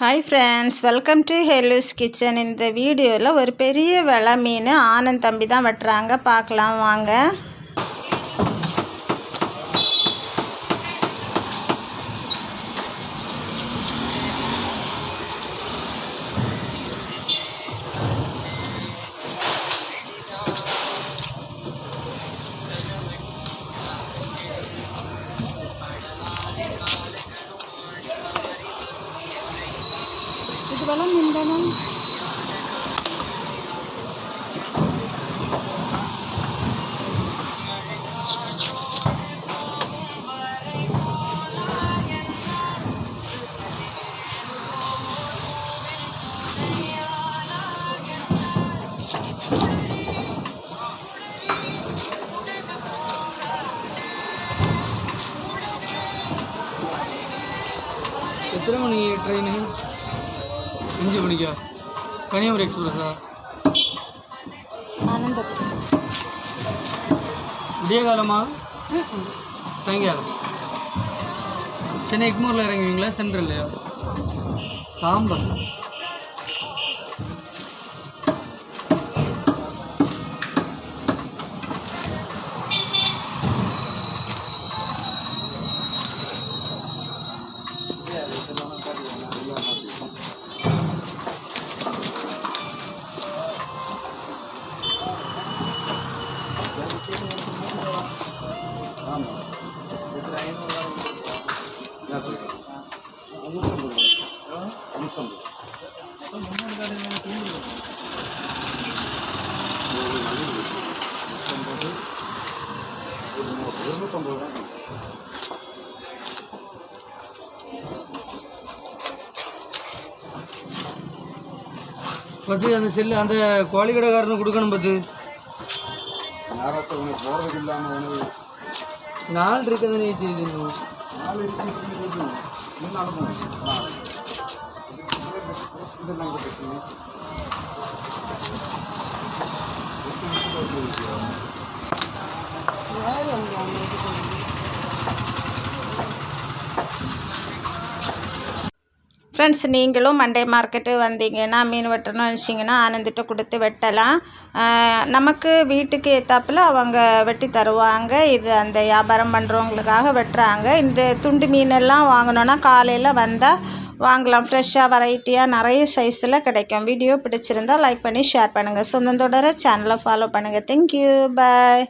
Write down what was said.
Hi friends welcome to ஹெலூஸ் kitchen இந்த வீடியோவில் ஒரு பெரிய வெள மீன் ஆனந்த் தம்பி தான் வெட்டுறாங்க. பார்க்கலாம் வாங்க. இது வெலை எத்தனை மணி ட்ரெயின்? அஞ்சு மணிக்கா கன்னியாகுமரி எக்ஸ்பிரஸா ஆனந்தம் விடிய காலமா சாயங்காலம். சென்னை எக்மூரில் இறங்குவீங்களா சென்ட்ரல்லையா? பத்து அந்த செல்லு அந்த கோழி கடைக்காரனுக்கு கொடுக்கணும் பத்து. நாள் இருக்கதை நீ செய்து இன்னும். ஃப்ரெண்ட்ஸ் நீங்களும் மண்டே மார்க்கெட்டு வந்தீங்கன்னா மீன் வெட்டணும்னு நினச்சிங்கன்னா ஆனந்திட்ட கொடுத்து வெட்டலாம். நமக்கு வீட்டுக்கு ஏற்றாப்பில் அவங்க வெட்டி தருவாங்க. இது அந்த வியாபாரம் பண்ணுறவங்களுக்காக வெட்டுறாங்க. இந்த துண்டு மீனெல்லாம் வாங்கணுன்னா காலையில் வந்தால் வாங்கலாம். ஃப்ரெஷ்ஷாக வெரைட்டியாக நிறைய சைஸில் கிடைக்கும். வீடியோ பிடிச்சிருந்தா லைக் பண்ணி ஷேர் பண்ணுங்கள் சொந்தத்தோட சேனலை ஃபாலோ பண்ணுங்கள் தேங்க்யூ பாய்